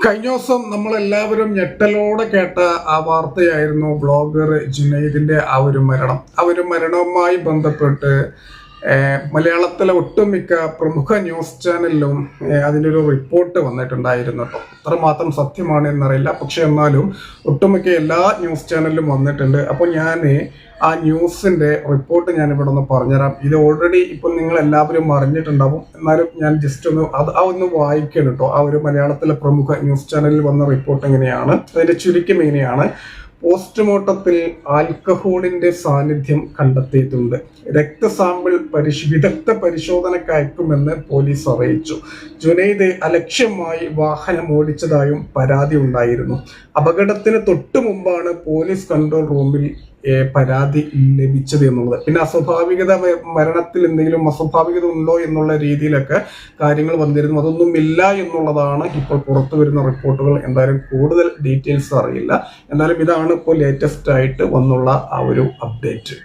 കഴിഞ്ഞ ദിവസം നമ്മളെല്ലാവരും ഞെട്ടലോടെ കേട്ട ആ വാർത്തയായിരുന്നു ബ്ലോഗർ ജുനൈദിന്റെ ആ ഒരു മരണം. ആ ഒരു മരണവുമായി ബന്ധപ്പെട്ട് മലയാളത്തിലെ ഒട്ടുമിക്ക പ്രമുഖ ന്യൂസ് ചാനലിലും അതിന്റെ ഒരു റിപ്പോർട്ട് വന്നിട്ടുണ്ടായിരുന്നു കേട്ടോ. അത്രമാത്രം സത്യമാണ് എന്നറിയില്ല. പക്ഷെ എന്നാലും ഒട്ടുമിക്ക എല്ലാ ന്യൂസ് ചാനലിലും വന്നിട്ടുണ്ട്. അപ്പോൾ ഞാൻ ആ ന്യൂസിന്റെ റിപ്പോർട്ട് ഞാൻ ഇവിടെ ഒന്ന് പറഞ്ഞുതരാം. ഇത് ഓൾറെഡി ഇപ്പം നിങ്ങൾ എല്ലാവരും അറിഞ്ഞിട്ടുണ്ടാവും. എന്നാലും ഞാൻ ജസ്റ്റ് ഒന്ന് അത് ആ ഒന്ന് വായിക്കണം കേട്ടോ. ആ ഒരു മലയാളത്തിലെ പ്രമുഖ ന്യൂസ് ചാനലിൽ വന്ന റിപ്പോർട്ട് എങ്ങനെയാണ്? അതിന്റെ ചുരുക്കം എങ്ങനെയാണ് പോസ്റ്റ്മോർട്ടത്തിൽ ആൽക്കഹോളിന്റെ സാന്നിധ്യം കണ്ടെത്തിയിട്ടുണ്ട്. രക്തസാമ്പിൾ പരിശ് വിദഗ്ധ പരിശോധനക്കയക്കുമെന്ന് പോലീസ് അറിയിച്ചു. ജുനൈദ് അലക്ഷ്യമായി വാഹനം ഓടിച്ചതായും പരാതി ഉണ്ടായിരുന്നു. അപകടത്തിന് തൊട്ടു മുമ്പാണ് പോലീസ് കൺട്രോൾ റൂമിൽ പരാതി ലഭിച്ചത് എന്നുള്ളത്. പിന്നെ അസ്വാഭാവികത മരണത്തിൽ എന്തെങ്കിലും അസ്വാഭാവികത ഉണ്ടോ എന്നുള്ള രീതിയിലൊക്കെ കാര്യങ്ങൾ വന്നിരുന്നു. അതൊന്നും ഇല്ല എന്നുള്ളതാണ് ഇപ്പോൾ പുറത്തു വരുന്ന റിപ്പോർട്ടുകൾ. എന്തായാലും കൂടുതൽ ഡീറ്റെയിൽസ് അറിയില്ല. എന്നാലും ഇതാണ് ഇപ്പോൾ ലേറ്റസ്റ്റ് ആയിട്ട് വന്നുള്ള ആ ഒരു അപ്ഡേറ്റ്